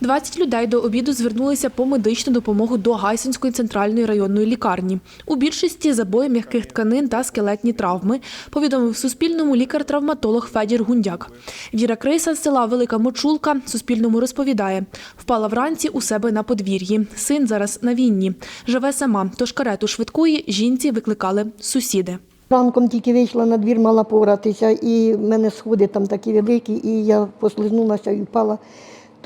20 людей до обіду звернулися по медичну допомогу до Гайсинської центральної районної лікарні. У більшості забої м'яких тканин та скелетні травми, повідомив Суспільному лікар-травматолог Федір Гундяк. Віра Криса з села Велика Мочулка Суспільному розповідає, впала вранці у себе на подвір'ї. Син зараз на війні. Живе сама, тож карету швидкої жінці викликали сусіди. Ранком тільки вийшла на двір, мала поратися, і в мене сходи там такі великі, і я послизнулася і впала.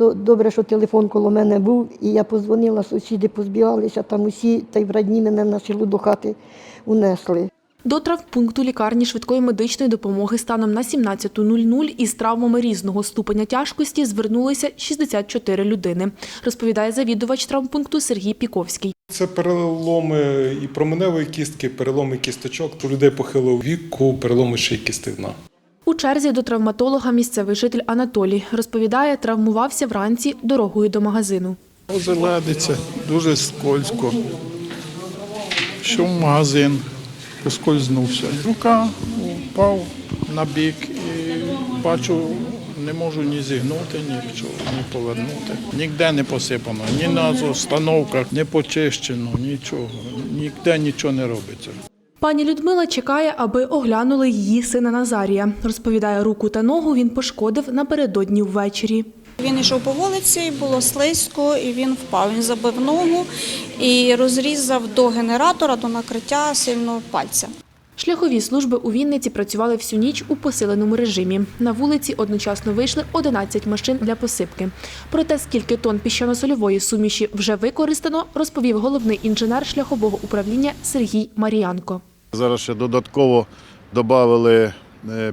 То добре, що телефон коло мене був, і я позвонила, сусіди позбігалися, там усі, та й в радні мене на село до хати унесли. До травмпункту лікарні швидкої медичної допомоги станом на 17.00 із травмами різного ступеня тяжкості звернулися 64 людини, розповідає завідувач травмпункту Сергій Піковський. Це переломи і променевої кістки, переломи кісточок, у людей похилого віку, переломи шийки стегна. Черзі до травматолога місцевий житель Анатолій розповідає, травмувався вранці дорогою до магазину. Озелениться, дуже скользко. Йшов в магазин, поскользнувся. Рука впав на бік і бачу, не можу ні зігнути, нічого, ні повернути. Ніде не посипано, ні на установках, не почищено, нічого. Ніде нічого не робиться. Пані Людмила чекає, аби оглянули її сина Назарія. Розповідає, руку та ногу він пошкодив напередодні ввечері. Він йшов по вулиці, було слизько, і він впав. Він забив ногу і розрізав до генератора, до накриття сильно пальця. Шляхові служби у Вінниці працювали всю ніч у посиленому режимі. На вулиці одночасно вийшли 11 машин для посипки. Про те, скільки тонн піщано-сольової суміші вже використано, розповів головний інженер шляхового управління Сергій Маріянко. Зараз ще додатково додали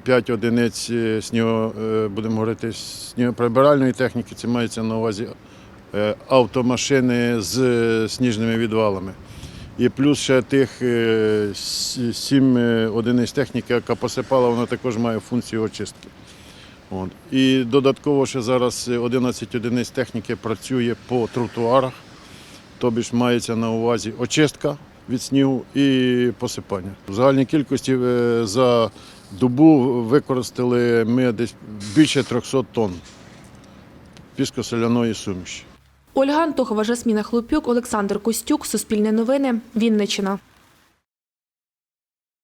5 одиниць е, сніго, е, будемо говорити, снігоприбиральної техніки. Це мається на увазі е, автомашини з е, сніжними відвалами. І плюс ще тих 7 одиниць техніки, яка посипала, вона також має функцію очистки. От. І додатково ще зараз 11 одиниць техніки працює по тротуарах, тобі ж мається на увазі очистка від снігу і посипання. В загальній кількості е, за добу використали ми десь більше 300 тонн піскосоляної суміші. Ольга Антохова, Жасміна Хлопюк, Олександр Костюк, Суспільне новини, Вінниччина.